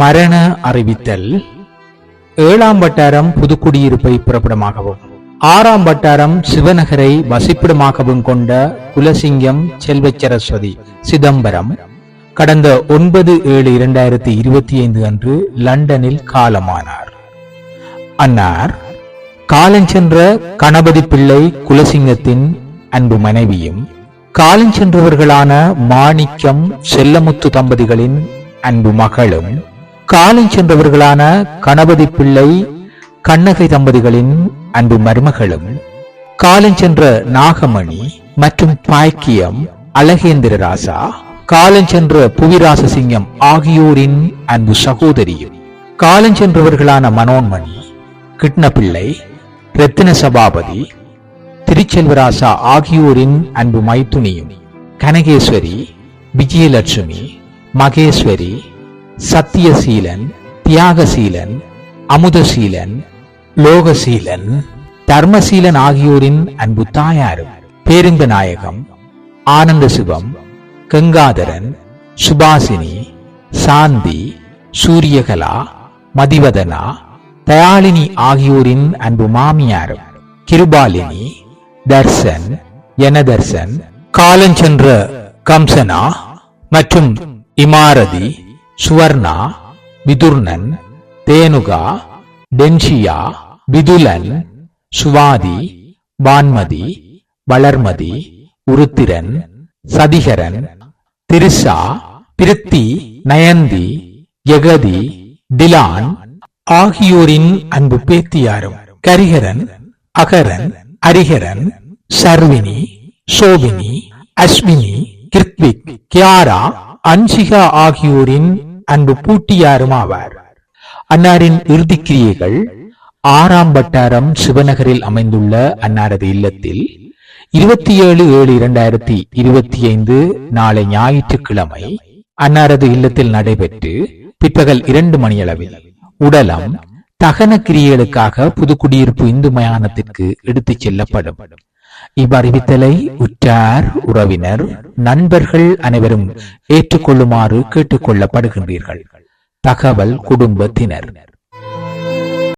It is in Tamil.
மரண அறிவித்தல். ஏழாம் வட்டாரம் புதுக்குடியிருப்பை புறப்படமாகவும் ஆறாம் வட்டாரம் சிவநகரை வசிப்பிடமாகவும் கொண்ட குலசிங்கம் செல்வச்சரஸ்வதி சிதம்பரம் கடந்த ஒன்பது ஏழு இரண்டாயிரத்தி இருபத்தி ஐந்து அன்று லண்டனில் காலமானார். அன்னார் காலஞ்சென்ற கணபதி பிள்ளை குலசிங்கத்தின் அன்பு மனைவியும் காலஞ்சென்றவர்களான மாணிக்கம் செல்லமுத்து தம்பதிகளின் அன்பு மகளும் காலஞ்சென்றவர்களான கணபதி பிள்ளை கண்ணகை தம்பதிகளின் அன்பு மருமகளும் காலஞ்சென்ற நாகமணி மற்றும் பாக்கியம் அழகேந்திர ராசா காலஞ்சென்ற புவிராசசிங்கம் ஆகியோரின் அன்பு சகோதரியும் காலஞ்சென்றவர்களான மனோன்மணி கிருஷ்ணபிள்ளை ரத்தின சபாபதி திருச்செல்வராசா ஆகியோரின் அன்பு மைத்துனியும் கனகேஸ்வரி விஜயலட்சுமி மகேஸ்வரி சத்தியசீலன் தியாகசீலன் அமுதசீலன் லோகசீலன் தர்மசீலன் ஆகியோரின் அன்பு தாயாரும் பேருந்த நாயகம் ஆனந்த சிவம் கங்காதரன் சுபாசினி சாந்தி சூரியகலா மதிவதனா தயாளினி ஆகியோரின் அன்பு மாமியாரும் கிருபாலினி தர்சன் எனதர்சன் காலஞ்சென்ற கம்சனா மற்றும் இமாரதி சுவர்ணா விதுர்ணன் தேனுகா டென்ஷியா விதுலன் சுவாதி வான்மதி வளர்மதி உருத்திரன் சதிகரன் திரிசா பிருத்தி நயந்தி யகதி டிலான் ஆகியோரின் அன்பு பேத்தியாரும் கரிகரன் அகரன் ஹரிஹரன் சர்வினி சோபினி அஸ்வினி கிருத்விக் கியாரா அன்சிகா ஆகியோரின் அன்பு பூட்டியாரும் ஆவார் அன்னாரின் இறுதிக்கிரியைகள் ஆறாம் வட்டாரம் சிவநகரில் அமைந்துள்ள அன்னாரது இல்லத்தில் இருபத்தி ஏழு ஏழு இரண்டாயிரத்தி இருபத்தி ஐந்து நாளை ஞாயிற்றுக்கிழமை அன்னாரது இல்லத்தில் நடைபெற்று பிற்பகல் இரண்டு மணியளவில் உடலம் தகன கிரியைகளுக்காக புதுக்குடியிருப்பு இந்து மயானத்திற்கு எடுத்துச் செல்லப்படும். இவ்வறிவித்தலை உற்றார் உறவினர் நண்பர்கள் அனைவரும் ஏற்றுக்கொள்ளுமாறு கேட்டுக்கொள்ளப்படுகின்றீர்கள். தகவல் குடும்பத்தினர்.